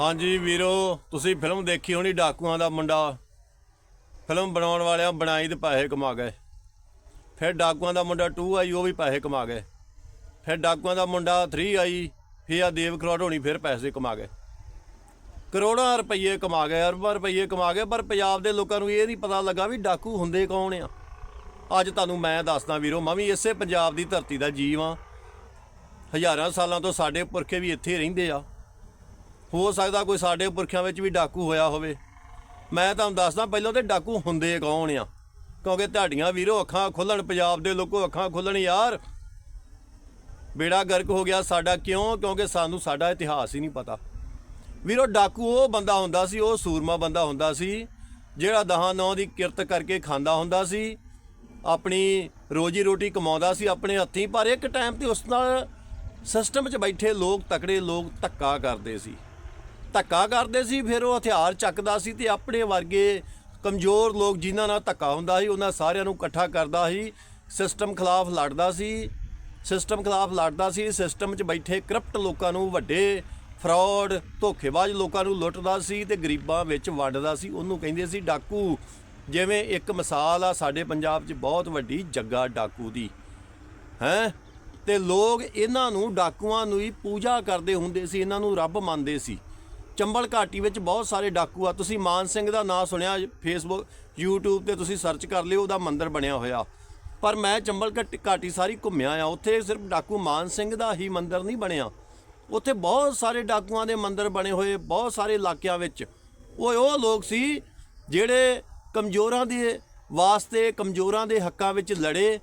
ਹਾਂਜੀ ਵੀਰੋ, ਤੁਸੀਂ ਫਿਲਮ ਦੇਖੀ ਹੋਣੀ ਡਾਕੂਆਂ ਦਾ ਮੁੰਡਾ? ਫਿਲਮ ਬਣਾਉਣ ਵਾਲਿਆਂ ਬਣਾਈ ਤੇ ਪੈਸੇ ਕਮਾ ਗਏ। ਫਿਰ ਡਾਕੂਆਂ ਦਾ ਮੁੰਡਾ 2 ਆਈ, ਉਹ ਵੀ ਪੈਸੇ ਕਮਾ ਗਏ। ਫਿਰ ਡਾਕੂਆਂ ਦਾ ਮੁੰਡਾ 3 ਆਈ, ਫਿਰ ਆ ਦੇਵ ਕਰੋੜ ਹੋਣੀ ਫਿਰ ਪੈਸੇ ਕਮਾ ਗਏ। ਕਰੋੜਾਂ ਰੁਪਏ ਕਮਾ ਗਏ, ਅਰਬਾਂ ਰੁਪਏ ਕਮਾ ਗਏ, ਪਰ ਪੰਜਾਬ ਦੇ ਲੋਕਾਂ ਨੂੰ ਇਹ ਨਹੀਂ ਪਤਾ ਲੱਗਾ ਵੀ ਡਾਕੂ ਹੁੰਦੇ ਕੌਣ ਆ। ਅੱਜ ਤੁਹਾਨੂੰ ਮੈਂ ਦੱਸਦਾ ਵੀਰੋ, ਮੈਂ ਵੀ ਇਸੇ ਪੰਜਾਬ ਦੀ ਧਰਤੀ ਦਾ ਜੀਵ ਆ ਹਜ਼ਾਰਾਂ ਸਾਲਾਂ ਤੋਂ ਸਾਡੇ ਪੁਰਖੇ ਵੀ ਇੱਥੇ ਰਹਿੰਦੇ ਆ। ਹੋ ਸਕਦਾ ਕੋਈ ਸਾਡੇ ਪੁਰਖਿਆਂ ਵਿੱਚ ਵੀ ਡਾਕੂ ਹੋਇਆ ਹੋਵੇ। ਮੈਂ ਤੁਹਾਨੂੰ ਦੱਸਦਾ, ਪਹਿਲਾਂ ਤੇ ਡਾਕੂ ਹੁੰਦੇ ਕੌਣ ਆ? ਕਿਉਂਕਿ ਤੁਹਾਡੀਆਂ ਵੀਰੋ ਅੱਖਾਂ ਖੁੱਲਣ, ਪੰਜਾਬ ਦੇ ਲੋਕੋ ਅੱਖਾਂ ਖੁੱਲਣ ਯਾਰ। ਬੇੜਾ ਗਰਕ ਹੋ ਗਿਆ ਸਾਡਾ ਕਿਉਂ? ਕਿਉਂਕਿ ਸਾਨੂੰ ਸਾਡਾ ਇਤਿਹਾਸ ਹੀ ਨਹੀਂ ਪਤਾ। ਵੀਰੋ, ਡਾਕੂ ਉਹ ਬੰਦਾ ਹੁੰਦਾ ਸੀ, ਉਹ ਸੂਰਮਾ ਬੰਦਾ ਹੁੰਦਾ ਸੀ, ਜਿਹੜਾ ਦਹਾਂ ਨੌ ਦੀ ਕਿਰਤ ਕਰਕੇ ਖਾਂਦਾ ਹੁੰਦਾ ਸੀ। ਆਪਣੀ ਰੋਜੀ ਰੋਟੀ ਕਮਾਉਂਦਾ ਸੀ ਆਪਣੇ ਹੱਥੀਂ, ਪਰ ਇੱਕ ਟਾਈਮ ਤੇ ਉਸ ਨਾਲ ਸਿਸਟਮ 'ਚ ਬੈਠੇ ਲੋਕ ਤਕੜੇ ਲੋਕ ਧੱਕਾ ਕਰਦੇ ਸੀ। ਧੱਕਾ ਕਰਦੇ ਸੀ, ਫਿਰ ਉਹ ਹਥਿਆਰ ਚੱਕਦਾ ਸੀ ਤੇ ਆਪਣੇ ਵਰਗੇ ਕਮਜ਼ੋਰ ਲੋਕ ਜਿਨ੍ਹਾਂ ਨਾਲ ਧੱਕਾ ਹੁੰਦਾ ਸੀ, ਉਹਨਾਂ ਸਾਰਿਆਂ ਨੂੰ ਇਕੱਠਾ ਕਰਦਾ ਸੀ। ਸਿਸਟਮ ਖਿਲਾਫ ਲੜਦਾ ਸੀ। ਸਿਸਟਮ ਖਿਲਾਫ ਲੜਦਾ ਸੀ। ਸਿਸਟਮ 'ਚ ਬੈਠੇ ਕਰਪਟ ਲੋਕਾਂ ਨੂੰ ਵੱਡੇ ਫਰਾਡ, ਧੋਖੇਬਾਜ਼ ਲੋਕਾਂ ਨੂੰ ਲੁੱਟਦਾ ਸੀ ਤੇ ਗਰੀਬਾਂ ਵਿੱਚ ਵੰਡਦਾ ਸੀ। ਉਹਨੂੰ ਕਹਿੰਦੇ ਸੀ ਡਾਕੂ, ਜਿਵੇਂ ਇੱਕ ਮਿਸਾਲ ਆ, ਸਾਡੇ ਪੰਜਾਬ 'ਚ ਬਹੁਤ ਵੱਡੀ ਜੱਗਾ ਡਾਕੂ ਦੀ। ਹੈਂ? ਤੇ ਲੋਕ ਇਹਨਾਂ ਨੂੰ ਡਾਕੂਆਂ ਨੂੰ ਹੀ ਪੂਜਾ ਕਰਦੇ ਹੁੰਦੇ ਸੀ, ਇਹਨਾਂ ਨੂੰ ਰੱਬ ਮੰਨਦੇ ਸੀ। ਚੰਬਲ ਘਾਟੀ ਵਿੱਚ ਬਹੁਤ ਸਾਰੇ ਡਾਕੂ ਆ। ਤੁਸੀਂ ਮਾਨ ਸਿੰਘ ਦਾ ਨਾਮ ਸੁਣਿਆ ਫੇਸਬੁੱਕ YouTube ਤੇ ਤੁਸੀਂ ਸਰਚ ਕਰ ਲਿਓ, ਉਹਦਾ ਮੰਦਿਰ ਬਣਿਆ ਹੋਇਆ। ਪਰ ਮੈਂ ਚੰਬਲ ਘਾਟੀ- ਘਾਟੀ ਸਾਰੀ ਘੁੰਮਿਆ ਆ। ਉੱਥੇ ਸਿਰਫ ਡਾਕੂ ਮਾਨ ਸਿੰਘ ਦਾ ਹੀ ਮੰਦਿਰ ਨਹੀਂ ਬਣਿਆ। ਉੱਥੇ ਬਹੁਤ ਸਾਰੇ ਡਾਕੂਆਂ ਦੇ ਮੰਦਿਰ ਬਣੇ ਹੋਏ, ਬਹੁਤ ਸਾਰੇ ਇਲਾਕਿਆਂ ਵਿੱਚ। ਉਹ ਉਹ ਲੋਕ ਸੀ ਜਿਹੜੇ ਕਮਜ਼ੋਰਾਂ ਦੇ ਵਾਸਤੇ, ਕਮਜ਼ੋਰਾਂ ਦੇ ਹੱਕਾਂ ਵਿੱਚ ਲੜੇ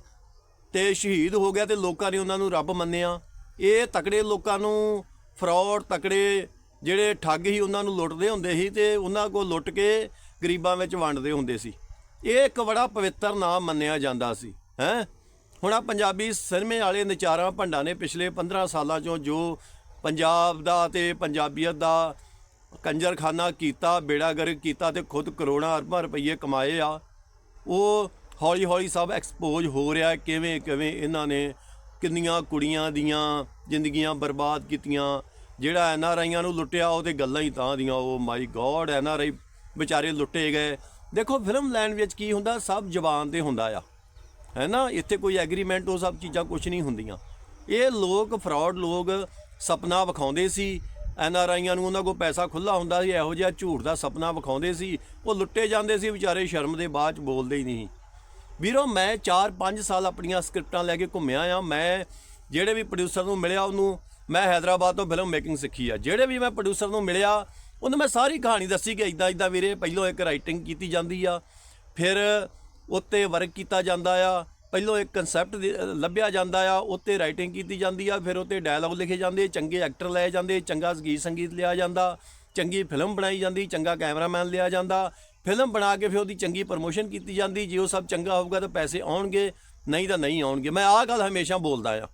ਤੇ ਸ਼ਹੀਦ ਹੋ ਗਿਆ ਤੇ ਲੋਕਾਂ ਨੇ ਉਹਨਾਂ ਨੂੰ ਰੱਬ ਮੰਨਿਆ। ਇਹ ਤਕੜੇ ਲੋਕਾਂ ਨੂੰ ਫਰਾਡ ਤਕੜੇ ਜਿਹੜੇ ਠੱਗ ਸੀ ਉਹਨਾਂ ਨੂੰ ਲੁੱਟਦੇ ਹੁੰਦੇ ਸੀ ਤੇ ਉਹਨਾਂ ਕੋਲ ਲੁੱਟ ਕੇ ਗਰੀਬਾਂ ਵਿੱਚ ਵੰਡਦੇ ਹੁੰਦੇ ਸੀ। ਇਹ ਇੱਕ ਬੜਾ ਪਵਿੱਤਰ ਨਾਮ ਮੰਨਿਆ ਜਾਂਦਾ ਸੀ, ਹੈ? ਹੁਣ ਆ ਪੰਜਾਬੀ ਸਿਨੇਮੇ ਵਾਲੇ ਨਚਾਰਾਂ ਭੰਡਾਂ ਨੇ ਪਿਛਲੇ 15 ਸਾਲਾਂ ਚੋਂ ਜੋ ਪੰਜਾਬ ਦਾ ਤੇ ਪੰਜਾਬੀਅਤ ਦਾ ਕੰਜਰਖਾਨਾ ਕੀਤਾ ਬੇੜਾਗਰਕ ਕੀਤਾ ਤੇ ਖੁਦ ਕਰੋੜਾਂ ਅਰਬਾਂ ਰੁਪਏ ਕਮਾਏ ਆ, ਉਹ ਹੌਲੀ ਹੌਲੀ ਸਭ ਐਕਸਪੋਜ਼ ਹੋ ਰਿਹਾ ਕਿਵੇਂ ਕਿਵੇਂ ਇਹਨਾਂ ਨੇ ਕਿੰਨੀਆਂ ਕੁੜੀਆਂ ਦੀਆਂ ਜ਼ਿੰਦਗੀਆਂ ਬਰਬਾਦ ਕੀਤੀਆਂ ਜਿਹੜਾ ਐਨ ਆਰ ਆਈਆਂ ਨੂੰ ਲੁੱਟਿਆ, ਉਹ ਤੇ ਗੱਲਾਂ ਹੀ ਤਾਂ ਦੀਆਂ, ਉਹ ਮਾਈ ਗੋਡ, ਐਨ ਆਰ ਆਈ ਵਿਚਾਰੇ ਲੁੱਟੇ ਗਏ। ਦੇਖੋ, ਫਿਲਮ ਲੈਂਡ ਵਿੱਚ ਕੀ ਹੁੰਦਾ, ਸਭ ਜ਼ਬਾਨ ਤੇ ਹੁੰਦਾ ਆ। ਹੈ ਨਾ ਇੱਥੇ ਕੋਈ ਐਗਰੀਮੈਂਟ, ਉਹ ਸਭ ਚੀਜ਼ਾਂ ਕੁਝ ਨਹੀਂ ਹੁੰਦੀਆਂ। ਇਹ ਲੋਕ, ਫਰਾਡ ਲੋਕ ਸੁਪਨਾ ਵਿਖਾਉਂਦੇ ਸੀ। ਐਨ ਆਰ ਆਈਆਂ ਨੂੰ ਉਹਨਾਂ ਕੋਲ ਪੈਸਾ ਖੁੱਲਾ ਹੁੰਦਾ ਸੀ, ਇਹੋ ਜਿਹਾ ਝੂਠ ਦਾ ਸੁਪਨਾ ਵਿਖਾਉਂਦੇ ਸੀ। ਉਹ ਲੁੱਟੇ ਜਾਂਦੇ ਸੀ, ਵਿਚਾਰੇ ਸ਼ਰਮ ਦੇ ਬਾਅਦ ਚ ਬੋਲਦੇ ਹੀ ਨਹੀਂ। ਵੀਰੋ, ਮੈਂ 4-5 ਸਾਲ ਆਪਣੀਆਂ ਸਕ੍ਰਿਪਟਾਂ ਲੈ ਕੇ ਘੁੰਮਿਆ ਆ। ਮੈਂ ਜਿਹੜੇ ਵੀ ਪ੍ਰੋਡਿਊਸਰ ਨੂੰ ਮਿਲਿਆ, ਉਹਨੂੰ ਮੈਂ ਹైదరాబాద్ ਤੋਂ ਫਿਲਮ ਮੇਕਿੰਗ ਸਿੱਖੀ ਆ। ਜਿਹੜੇ ਵੀ ਮੈਂ ਪ੍ਰੋਡਿਊਸਰ ਨੂੰ ਮਿਲਿਆ, ਉਹਨੂੰ ਮੈਂ ਸਾਰੀ ਕਹਾਣੀ ਦੱਸੀ ਕਿ ਇਦਾਂ ਇਦਾਂ ਵੀਰੇ, ਪਹਿਲੋਂ ਇੱਕ ਰਾਈਟਿੰਗ ਕੀਤੀ ਜਾਂਦੀ ਆ, ਫਿਰ ਉੱਤੇ ਵਰਕ ਕੀਤਾ ਜਾਂਦਾ ਆ, ਪਹਿਲੋਂ ਇੱਕ ਕਨਸੈਪਟ ਲੱਭਿਆ ਜਾਂਦਾ ਆ, ਉੱਤੇ ਰਾਈਟਿੰਗ ਕੀਤੀ ਜਾਂਦੀ ਆ, ਫਿਰ ਉੱਤੇ ਡਾਇਲੌਗ ਲਿਖੇ ਜਾਂਦੇ, ਚੰਗੇ ਐਕਟਰ ਲਏ ਜਾਂਦੇ, ਚੰਗਾ ਸੰਗੀਤ ਸੰਗੀਤ ਲਿਆ ਜਾਂਦਾ, ਚੰਗੀ ਫਿਲਮ ਬਣਾਈ ਜਾਂਦੀ, ਚੰਗਾ ਕੈਮਰਾਮੈਨ ਲਿਆ ਜਾਂਦਾ ਫਿਲਮ ਬਣਾ ਕੇ ਫਿਰ ਉਹਦੀ ਚੰਗੀ ਪ੍ਰੋਮੋਸ਼ਨ ਕੀਤੀ ਜਾਂਦੀ, ਜੇ ਉਹ ਸਭ ਚੰਗਾ ਹੋਊਗਾ ਤਾਂ ਪੈਸੇ ਆਉਣਗੇ, ਨਹੀਂ ਤਾਂ ਨਹੀਂ ਆਉਣਗੇ। ਮੈਂ ਆਹ ਗੱਲ ਹਮੇਸ਼ਾ ਬੋਲਦਾ ਆ।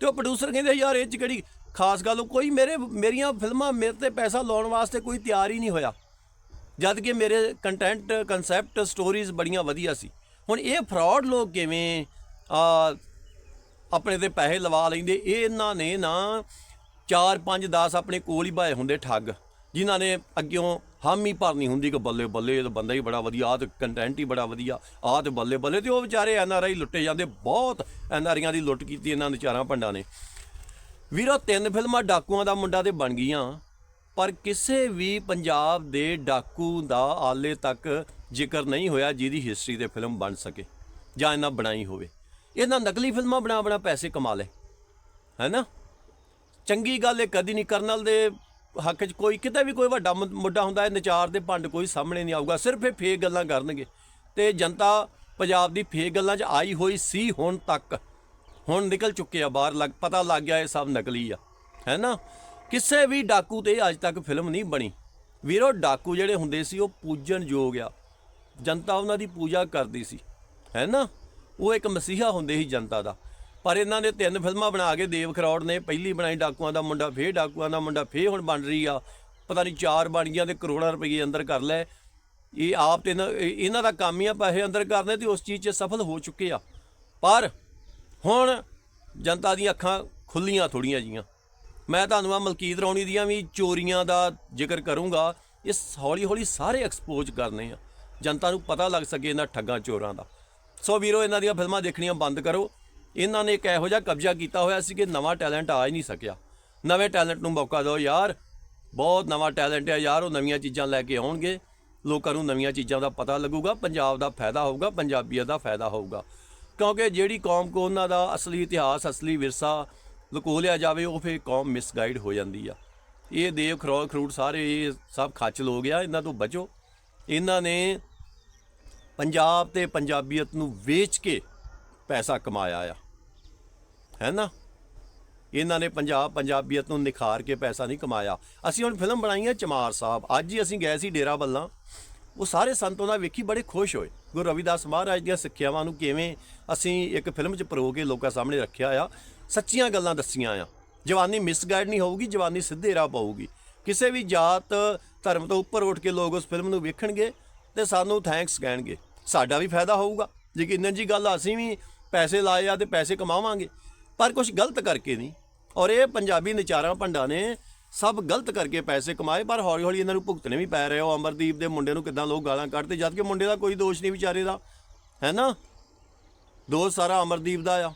ਤੇ ਉਹ ਪ੍ਰੋਡਿਊਸਰ ਕਹਿੰਦੇ, ਯਾਰ, ਇਹ ਚ ਕਿਹੜੀ ਖਾਸ ਗੱਲ ਕੋਈ ਮੇਰੇ, ਮੇਰੀਆਂ ਫਿਲਮਾਂ ਮੇਰੇ ਤੇ ਪੈਸਾ ਲਾਉਣ ਵਾਸਤੇ ਕੋਈ ਤਿਆਰ ਹੀ ਨਹੀਂ ਹੋਇਆ। ਜਦ ਕਿ ਮੇਰੇ ਕੰਟੈਂਟ ਕਨਸੈਪਟ ਸਟੋਰੀਜ਼ ਬੜੀਆਂ ਵਧੀਆ ਸੀ। ਹੁਣ ਇਹ ਫਰਾਡ ਲੋਕ ਕਿਵੇਂ, ਆ, ਆਪਣੇ ਤੇ ਪੈਸੇ ਲਵਾ ਲੈਂਦੇ? ਇਹ ਇਹਨਾਂ ਨੇ ਨਾ 4 5 10 ਆਪਣੇ ਕੋਲ ਹੀ ਭਾਏ ਹੁੰਦੇ ਠੱਗ। ਜਿਨ੍ਹਾਂ ਨੇ ਅੱਗਿਓਂ ਹਾਮੀ ਭਰਨੀ ਹੁੰਦੀ ਕਿ ਬੱਲੇ ਬੱਲੇ, ਇਹ ਤਾਂ ਬੰਦਾ ਹੀ ਬੜਾ ਵਧੀਆ, ਆਹ ਤੇ ਕੰਟੈਂਟ ਹੀ ਬੜਾ ਵਧੀਆ, ਆਹ ਤੇ ਬੱਲੇ ਬੱਲੇ ਤੇ ਉਹ ਵਿਚਾਰੇ ਐਨ ਆਰ ਆਈ ਲੁੱਟੇ ਜਾਂਦੇ, ਬਹੁਤ ਐਨ ਆਰੀਆਂ ਦੀ ਲੁੱਟ ਕੀਤੀ ਇਹਨਾਂ ਵਿਚਾਰਾਂ ਚਾਰਾਂ ਨੇ। ਵੀਰੋ, ਤਿੰਨ ਫਿਲਮਾਂ ਡਾਕੂਆਂ ਦਾ ਮੁੰਡਾ ਤੇ ਬਣ ਗਈਆਂ, ਪਰ ਕਿਸੇ ਵੀ ਪੰਜਾਬ ਦੇ ਡਾਕੂ ਦਾ ਆਲੇ ਤੱਕ ਜ਼ਿਕਰ ਨਹੀਂ ਹੋਇਆ ਜਿਹਦੀ ਹਿਸਟਰੀ ਤੇ ਫਿਲਮ ਬਣ ਸਕੇ, ਜਾਂ ਇਹਨਾਂ ਬਣਾਈ ਹੋਵੇ। ਇਹਨਾਂ ਨਕਲੀ ਫਿਲਮਾਂ ਬਣਾ ਬਣਾ ਪੈਸੇ ਕਮਾ ਲਏ ਹੈਨਾ ਚੰਗੀ ਗੱਲ ਇਹ ਕਦੀ ਨਹੀਂ ਕਰਨਲ ਦੇ ਹੱਕ 'ਚ ਕੋਈ, ਕਿਤੇ ਵੀ ਕੋਈ ਵੱਡਾ ਮੁ- ਮੁੱਦਾ ਹੁੰਦਾ ਹੈ ਨਚਾਰ ਦੇ ਭੰਡ ਕੋਈ ਸਾਹਮਣੇ ਨਹੀਂ ਆਊਗਾ, ਸਿਰਫ ਇਹ ਫੇਕ ਗੱਲਾਂ ਕਰਨਗੇ। ਤੇ ਜਨਤਾ ਪੰਜਾਬ ਦੀ ਫੇਕ ਗੱਲਾਂ 'ਚ ਆਈ ਹੋਈ ਸੀ ਹੁਣ ਤੱਕ। ਹੁਣ ਨਿਕਲ ਚੁੱਕੇ ਆ ਬਾਹਰ, ਲੱਗ, ਪਤਾ ਲੱਗ ਗਿਆ ਇਹ ਸਭ ਨਕਲੀ ਆ। ਹੈ ਨਾ? ਕਿਸੇ ਵੀ ਡਾਕੂ ਤੇ ਅੱਜ ਤੱਕ ਫਿਲਮ ਨਹੀਂ ਬਣੀ। ਵੀਰੋ, ਡਾਕੂ ਜਿਹੜੇ ਹੁੰਦੇ ਸੀ, ਉਹ ਪੂਜਣ ਯੋਗ ਆ। ਜਨਤਾ ਉਹਨਾਂ ਦੀ ਪੂਜਾ ਕਰਦੀ ਸੀ। ਹੈ ਨਾ? ਉਹ ਇੱਕ ਮਸੀਹਾ ਹੁੰਦੇ ਸੀ ਜਨਤਾ ਦਾ। ਪਰ ਇਹਨਾਂ ਨੇ ਤਿੰਨ ਫਿਲਮਾਂ ਬਣਾ ਕੇ ਦੇਵ ਖਰੌੜ ਨੇ, ਪਹਿਲੀ ਬਣਾਈ ਡਾਕੂਆਂ ਦਾ ਮੁੰਡਾ, ਫੇਰ ਡਾਕੂਆਂ ਦਾ ਮੁੰਡਾ, ਫੇਰ ਹੁਣ ਬਣ ਰਹੀ ਆ। ਪਤਾ ਨਹੀਂ ਚਾਰ ਬਣ ਗਈਆਂ ਤੇ ਕਰੋੜਾਂ ਰੁਪਏ ਅੰਦਰ ਕਰ ਲੈ ਇਹ ਆਪ ਤੇ ਇਹਨਾਂ- ਇਹ- ਇਹਨਾਂ ਦਾ ਕੰਮ ਹੀ ਆ, ਪੈਸੇ ਅੰਦਰ ਕਰਨੇ ਤੇ ਉਸ ਚੀਜ਼ 'ਚ ਸਫਲ ਹੋ ਚੁੱਕੇ ਆ। ਪਰ ਹੁਣ ਜਨਤਾ ਦੀਆਂ ਅੱਖਾਂ ਖੁੱਲੀਆਂ ਥੋੜੀਆਂ ਜੀਆਂ। ਮੈਂ ਤੁਹਾਨੂੰ ਆ ਮਲਕੀਤ ਰੌਣੀ ਦੀਆਂ ਵੀ ਚੋਰੀਆਂ ਦਾ ਜ਼ਿਕਰ ਕਰੂੰਗਾ। ਇਹ ਹੌਲੀ ਹੌਲੀ ਸਾਰੇ ਐਕਸਪੋਜ਼ ਕਰਨੇ ਆ। ਜਨਤਾ ਨੂੰ ਪਤਾ ਲੱਗ ਸਕੇ ਇਹਨਾਂ ਠੱਗਾਂ ਚੋਰਾਂ ਦਾ। ਸੋ ਵੀਰੋ, ਇਹਨਾਂ ਦੀਆਂ ਫਿਲਮਾਂ ਦੇਖਣੀਆਂ ਬੰਦ ਕਰੋ। ਇਹਨਾਂ ਨੇ ਇੱਕ ਇਹੋ ਜਿਹਾ ਕਬਜ਼ਾ ਕੀਤਾ ਹੋਇਆ ਸੀ ਕਿ ਨਵਾਂ ਟੈਲੈਂਟ ਆ ਹੀ ਨਹੀਂ ਸਕਿਆ। ਨਵੇਂ ਟੈਲੈਂਟ ਨੂੰ ਮੌਕਾ ਦਿਓ ਯਾਰ। ਬਹੁਤ ਨਵਾਂ ਟੈਲੈਂਟ ਹੈ ਯਾਰ, ਉਹ ਨਵੀਆਂ ਚੀਜ਼ਾਂ ਲੈ ਕੇ ਆਉਣਗੇ। ਲੋਕਾਂ ਨੂੰ ਨਵੀਆਂ ਚੀਜ਼ਾਂ ਦਾ ਪਤਾ ਲੱਗੂਗਾ, ਪੰਜਾਬ ਦਾ ਫਾਇਦਾ ਹੋਊਗਾ ਪੰਜਾਬੀਅਤ ਦਾ ਫਾਇਦਾ ਹੋਊਗਾ। ਕਿਉਂਕਿ ਜਿਹੜੀ ਕੌਮ ਕੋ ਉਹਨਾਂ ਦਾ ਅਸਲੀ ਇਤਿਹਾਸ, ਅਸਲੀ ਵਿਰਸਾ ਲੁਕੋ ਲਿਆ ਜਾਵੇ, ਉਹ ਫੇਰ ਕੌਮ ਮਿਸਗਾਈਡ ਹੋ ਜਾਂਦੀ ਆ। ਇਹ ਦੇਵ ਖਰੋ ਖਰੂਟ ਸਾਰੇ ਇਹ ਸਭ ਖੱਚ ਹੋ ਗਿਆ ਇਹਨਾਂ ਤੋਂ ਬਚੋ। ਇਹਨਾਂ ਨੇ ਪੰਜਾਬ ਤੇ ਪੰਜਾਬੀਅਤ ਨੂੰ ਵੇਚ ਕੇ ਪੈਸਾ ਕਮਾਇਆ ਆ। ਹੈ ਨਾ? ਇਹਨਾਂ ਨੇ ਪੰਜਾਬ, ਪੰਜਾਬੀਅਤ ਨੂੰ ਨਿਖਾਰ ਕੇ ਪੈਸਾ ਨਹੀਂ ਕਮਾਇਆ। ਅਸੀਂ ਹੁਣ ਫਿਲਮ ਬਣਾਈ ਹੈ ਚਮਾਰ ਸਾਹਿਬ। ਅੱਜ ਹੀ ਅਸੀਂ ਗਏ ਸੀ ਡੇਰਾ ਬੱਲਾਂ ਉਹ ਸਾਰੇ ਸੰਤੋਂ ਦਾ ਵੇਖੀ ਬੜੇ ਖੁਸ਼ ਹੋਏ। ਗੁਰੂ ਰਵਿਦਾਸ ਮਹਾਰਾਜ ਦੀਆਂ ਸਿੱਖਿਆਵਾਂ ਨੂੰ ਕਿਵੇਂ ਅਸੀਂ ਇੱਕ ਫਿਲਮ 'ਚ ਪਰੋ ਕੇ ਲੋਕਾਂ ਸਾਹਮਣੇ ਰੱਖਿਆ ਆ, ਸੱਚੀਆਂ ਗੱਲਾਂ ਦੱਸੀਆਂ ਆ। ਜਵਾਨੀ ਮਿਸਗਾਈਡ ਨਹੀਂ ਹੋਊਗੀ, ਜਵਾਨੀ ਸਿੱਧੇ ਰਾਹ ਪਾਊਗੀ। ਕਿਸੇ ਵੀ ਜਾਤ, ਧਰਮ ਤੋਂ ਉੱਪਰ ਉੱਠ ਕੇ ਲੋਕ ਉਸ ਫਿਲਮ ਨੂੰ ਵੇਖਣਗੇ ਤੇ ਸਾਨੂੰ ਥੈਂਕਸ ਕਹਿਣਗੇ। ਸਾਡਾ ਵੀ ਫਾਇਦਾ ਹੋਊਗਾ। ਯਕੀਨਨ ਜੀ ਗੱਲ ਅਸੀਂ ਵੀ ਪੈਸੇ ਲਾਏ ਆ ਤੇ ਪੈਸੇ ਕਮਾਵਾਂਗੇ। ਪਰ ਕੁਝ ਗਲਤ ਕਰਕੇ ਨਹੀਂ। ਔਰ ਇਹ ਪੰਜਾਬੀ ਨਚਾਰਾਂ ਭੰਡਾਂ ਨੇ ਸਭ ਗਲਤ ਕਰਕੇ ਪੈਸੇ ਕਮਾਏ, ਪਰ ਹੌਲੀ ਹੌਲੀ ਇਹਨਾਂ ਨੂੰ ਭੁਗਤਣੇ ਵੀ ਪੈ ਰਹੇ ਹੋ ਅਮਰਦੀਪ ਦੇ ਮੁੰਡੇ ਨੂੰ ਕਿਦਾਂ ਲੋਕ ਗਾਲਾਂ ਕੱਢਦੇ ਜਦ ਕਿ ਮੁੰਡੇ ਦਾ ਕੋਈ ਦੋਸ਼ ਨਹੀਂ ਵਿਚਾਰੇ ਦਾ। ਹੈ ਨਾ? ਦੋਸ਼ ਸਾਰਾ ਅਮਰਦੀਪ ਦਾ ਆ।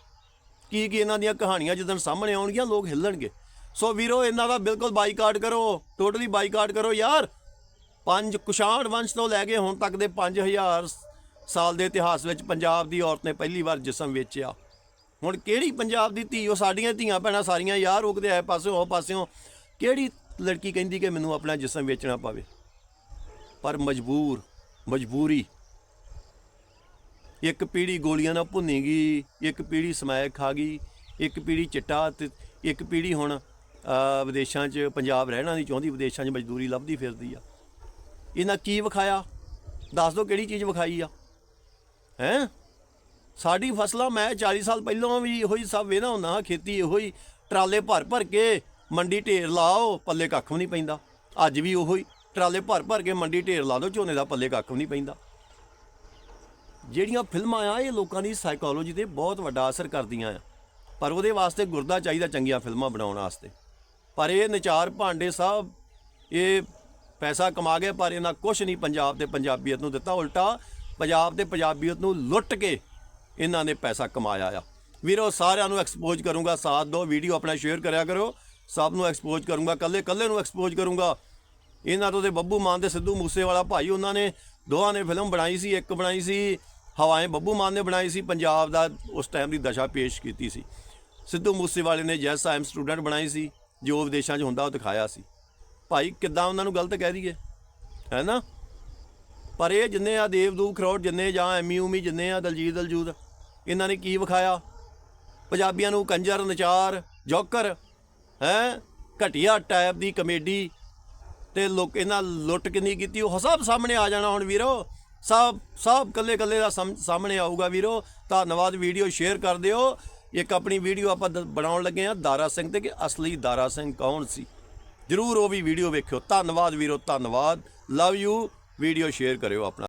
ਕੀ ਕੀ ਇਹਨਾਂ ਦੀਆਂ ਕਹਾਣੀਆਂ ਜਦੋਂ ਸਾਹਮਣੇ ਆਉਣਗੀਆਂ, ਲੋਕ ਹਿੱਲਣਗੇ। ਸੋ ਵੀਰੋ, ਇਹਨਾਂ ਦਾ ਬਿਲਕੁਲ ਬਾਈਕਾਟ ਕਰੋ। ਟੋਟਲੀ ਬਾਈਕਾਟ ਕਰੋ ਯਾਰ। ਪੰਜ ਕੁਸ਼ਾਣ ਵੰਸ਼ ਤੋਂ ਲੈ ਕੇ ਹੁਣ ਤੱਕ ਦੇ 5000 ਸਾਲ ਦੇ ਇਤਿਹਾਸ ਵਿੱਚ ਪੰਜਾਬ ਦੀ ਔਰਤ ਨੇ ਪਹਿਲੀ ਵਾਰ ਜਿਸਮ ਵੇਚਿਆ। ਹੁਣ ਕਿਹੜੀ ਪੰਜਾਬ ਦੀ ਧੀ, ਉਹ ਸਾਡੀਆਂ ਧੀਆਂ ਭੈਣਾਂ ਸਾਰੀਆਂ ਯਾਰ ਰੋਕਦੇ ਆਏ ਪਾਸਿਓਂ, ਉਹ ਪਾਸਿਓਂ। ਕਿਹੜੀ ਲੜਕੀ ਕਹਿੰਦੀ ਕਿ ਮੈਨੂੰ ਆਪਣਾ ਜਿਸਮ ਵੇਚਣਾ ਪਵੇ? ਪਰ ਮਜਬੂਰ, ਮਜਬੂਰੀ। ਇੱਕ ਪੀੜੀ ਗੋਲੀਆਂ ਨਾਲ ਭੁੰਨੀ ਗਈ, ਇੱਕ ਪੀੜੀ ਸਮੈਕ ਖਾ ਗਈ, ਇੱਕ ਪੀੜੀ ਚਿੱਟਾ ਤੇ ਇੱਕ ਪੀੜੀ ਹੁਣ ਵਿਦੇਸ਼ਾਂ 'ਚ, ਪੰਜਾਬ ਰਹਿਣਾ ਨਹੀਂ ਚਾਹੁੰਦੀ, ਵਿਦੇਸ਼ਾਂ 'ਚ ਮਜ਼ਦੂਰੀ ਲੱਭਦੀ ਫਿਰਦੀ ਆ। ਇਹਨਾਂ ਕੀ ਵਿਖਾਇਆ? ਦੱਸ ਦਿਓ ਕਿਹੜੀ ਚੀਜ਼ ਵਿਖਾਈ ਆ? ਹੈਂ? ਸਾਡੀ ਫਸਲਾਂ ਮੈਂ 40 ਸਾਲ ਪਹਿਲਾਂ ਵੀ ਇਹੋ ਹੀ ਸਭ ਵੇਨਾ ਹੁੰਦਾ ਹਾਂ, ਖੇਤੀ ਇਹੋ ਹੀ, ਟਰਾਲੇ ਭਰ ਭਰ ਕੇ ਮੰਡੀ ਢੇਰ ਲਾਓ, ਪੱਲੇ ਕੱਖ ਵੀ ਨਹੀਂ ਪੈਂਦਾ। ਅੱਜ ਵੀ ਉਹੋ ਹੀ, ਟਰਾਲੇ ਭਰ ਭਰ ਕੇ ਮੰਡੀ ਢੇਰ ਲਾ ਦਿਓ, ਝੋਨੇ ਦਾ ਪੱਲੇ ਕੱਖ ਵੀ ਨਹੀਂ ਪੈਂਦਾ। ਜਿਹੜੀਆਂ ਫਿਲਮਾਂ ਆ, ਇਹ ਲੋਕਾਂ ਦੀ ਸਾਈਕੋਲੋਜੀ ਤੇ ਬਹੁਤ ਵੱਡਾ ਅਸਰ ਕਰਦੀਆਂ ਆ। ਪਰ ਉਹਦੇ ਵਾਸਤੇ ਗੁਰਦਾ ਚਾਹੀਦਾ ਚੰਗੀਆਂ ਫਿਲਮਾਂ ਬਣਾਉਣ ਵਾਸਤੇ। ਪਰ ਇਹ ਨਚਾਰ ਭਾਂਡੇ ਸਾਹਿਬ ਇਹ ਪੈਸਾ ਕਮਾ ਗਏ, ਪਰ ਇਹਨਾਂ ਕੁਝ ਨਹੀਂ ਪੰਜਾਬ ਤੇ ਪੰਜਾਬੀਅਤ ਨੂੰ ਦਿੱਤਾ ਉਲਟਾ। ਪੰਜਾਬ ਤੇ ਪੰਜਾਬੀਅਤ ਨੂੰ ਲੁੱਟ ਕੇ ਇਹਨਾਂ ਨੇ ਪੈਸਾ ਕਮਾਇਆ ਆ। ਵੀਰੋ, ਸਾਰਿਆਂ ਨੂੰ ਐਕਸਪੋਜ਼ ਕਰੂੰਗਾ, ਸਾਥ ਦਿਓ ਵੀਡੀਓ ਆਪਣਾ ਸ਼ੇਅਰ ਕਰਿਆ ਕਰੋ। ਸਭ ਨੂੰ ਐਕਸਪੋਜ਼ ਕਰੂੰਗਾ ਕੱਲੇ ਕੱਲੇ ਨੂੰ ਐਕਸਪੋਜ਼ ਕਰੂੰਗਾ। ਇਹਨਾਂ ਤੋਂ ਤੇ ਬੱਬੂ ਮਾਨ ਤੇ ਸਿੱਧੂ ਮੂਸੇ ਵਾਲਾ ਭਾਈ ਉਹਨਾਂ ਨੇ ਦੋਹਾਂ ਨੇ ਫਿਲਮ ਬਣਾਈ ਸੀ, ਇੱਕ ਬਣਾਈ ਸੀ, ਹਵਾਏ ਬੱਬੂ ਮਾਨ ਨੇ ਬਣਾਈ ਸੀ, ਪੰਜਾਬ ਦਾ ਉਸ ਟਾਈਮ ਦੀ ਦਸ਼ਾ ਪੇਸ਼ ਕੀਤੀ ਸੀ। ਸਿੱਧੂ ਮੂਸੇ ਵਾਲੇ ਨੇ ਜੈਸ ਆਈ ਐਮ ਸਟੂਡੈਂਟ ਬਣਾਈ ਸੀ, ਜੋ ਵਿਦੇਸ਼ਾਂ 'ਚ ਹੁੰਦਾ ਉਹ ਦਿਖਾਇਆ ਸੀ। ਭਾਈ, ਕਿੱਦਾਂ ਉਹਨਾਂ ਨੂੰ ਗਲਤ ਕਹਿ ਦਈਏ? ਹੈ ਨਾ? ਪਰ ਇਹ ਜਿੰਨੇ ਆ ਦੇਵਦੂਤ ਖਰੋੜ ਜਿੰਨੇ ਜਾਂ ਐਮੀ ਉਮੀ ਜਿੰਨੇ ਆ ਦਲਜੀਤ ਦਲਜੂਦ ਇਹਨਾਂ ਨੇ ਕੀ ਵਿਖਾਇਆ? ਪੰਜਾਬੀਆਂ ਨੂੰ ਕੰਜਰ, ਨਚਾਰ, ਜੋਕਰ, ਹੈ? ਘਟੀਆ ਟਾਈਪ ਦੀ ਕਮੇਡੀ ਤੇ ਲੋਕ ਇਹਨਾਂ ਲੁੱਟ ਕਿੰਨੀ ਕੀਤੀ? ਉਹ ਸਭ ਸਾਹਮਣੇ ਆ ਜਾਣਾ ਹੁਣ ਵੀਰੋ। ਸਭ ਸਭ ਕੱਲੇ ਕੱਲੇ ਦਾ ਸਾਹਮ- ਸਾਹਮਣੇ ਆਊਗਾ ਵੀਰੋ। ਧੰਨਵਾਦ ਵੀਡੀਓ ਸ਼ੇਅਰ ਕਰ ਦਿਓ। ਇੱਕ ਆਪਣੀ ਵੀਡੀਓ ਆਪਾਂ ਦ- ਬਣਾਉਣ ਲੱਗੇ ਆ ਦਾਰਾ ਸਿੰਘ ਤੇ, ਕਿ ਅਸਲੀ ਦਾਰਾ ਸਿੰਘ ਕੌਣ ਸੀ? ਜਰੂਰ ਉਹ ਵੀ ਵੀਡੀਓ ਵੇਖਿਓ। ਧੰਨਵਾਦ ਵੀਰੋ, ਧੰਨਵਾਦ। ਲਵ ਯੂ ਵੀਡੀਓ ਸ਼ੇਅਰ ਕਰਿਓ ਆਪਣਾ।